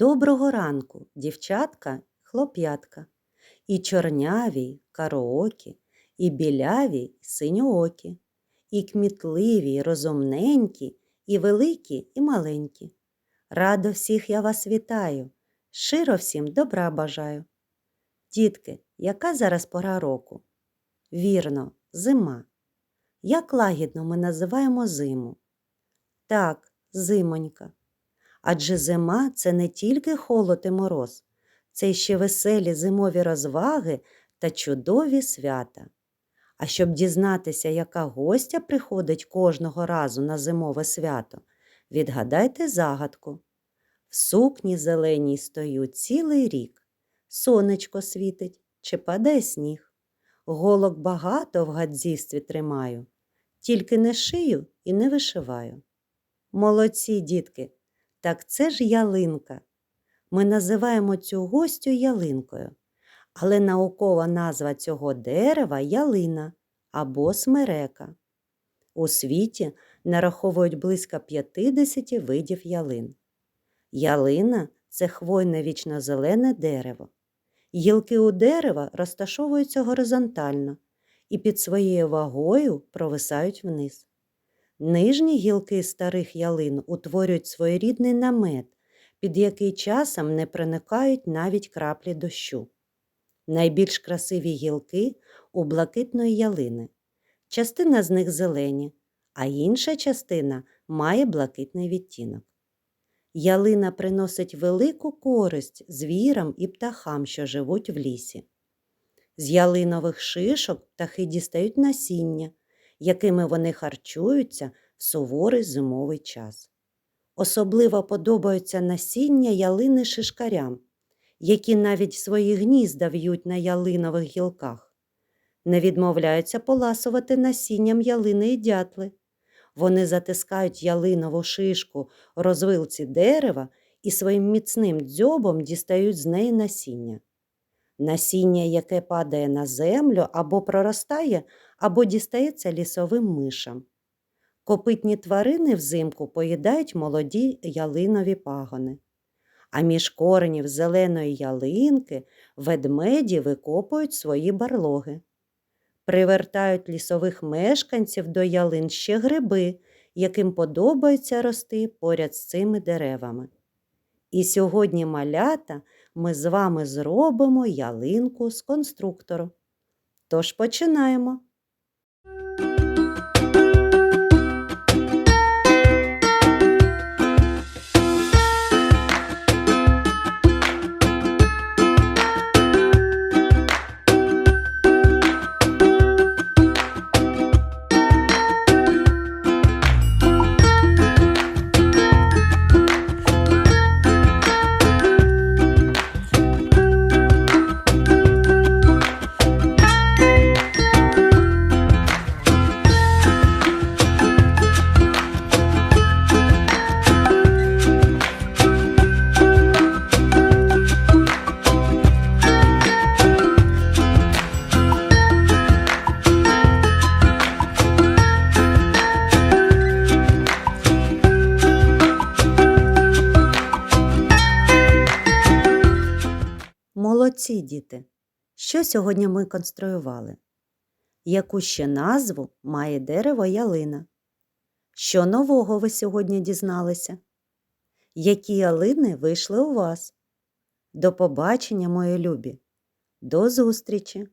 Доброго ранку, дівчатка, хлоп'ятка, і чорняві, кароокі, і біляві, синьоокі, і кмітливі, розумненькі, і великі, і маленькі. Радо всіх я вас вітаю, щиро всім добра бажаю. Дітки, яка зараз пора року? Вірно, зима. Як лагідно ми називаємо зиму? Так, зимонька. Адже зима це не тільки холод і мороз, це ще веселі зимові розваги та чудові свята. А щоб дізнатися, яка гостя приходить кожного разу на зимове свято, відгадайте загадку. В сукні зеленій стою цілий рік, сонечко світить чи паде сніг. Голок багато в гадзівстві тримаю, тільки не шию і не вишиваю. Молодці, дітки! Так це ж ялинка. Ми називаємо цю гостю ялинкою, але наукова назва цього дерева ялина або смерека. У світі нараховують близько 50 видів ялин. Ялина це хвойне вічнозелене дерево. Гілки у дерева розташовуються горизонтально і під своєю вагою провисають вниз. Нижні гілки старих ялин утворюють своєрідний намет, під який часом не проникають навіть краплі дощу. Найбільш красиві гілки у блакитної ялини. Частина з них зелені, а інша частина має блакитний відтінок. Ялина приносить велику користь звірам і птахам, що живуть в лісі. З ялинових шишок птахи дістають насіння, якими вони харчуються в суворий зимовий час. Особливо подобаються насіння ялини шишкарям, які навіть свої гнізда в'ють на ялинових гілках. Не відмовляються поласувати насінням ялини і дятли. Вони затискають ялинову шишку розвилці дерева і своїм міцним дзьобом дістають з неї насіння. Насіння, яке падає на землю або проростає, або дістається лісовим мишам. Копитні тварини взимку поїдають молоді ялинові пагони. А між коренів зеленої ялинки ведмеді викопують свої барлоги. Привертають лісових мешканців до ялин ще гриби, яким подобається рости поряд з цими деревами. І сьогодні малята ми з вами зробимо ялинку з конструктору. Тож починаємо. Молодці, діти! Що сьогодні ми конструювали? Яку ще назву має дерево ялина? Що нового ви сьогодні дізналися? Які ялини вийшли у вас? До побачення, мої любі! До зустрічі!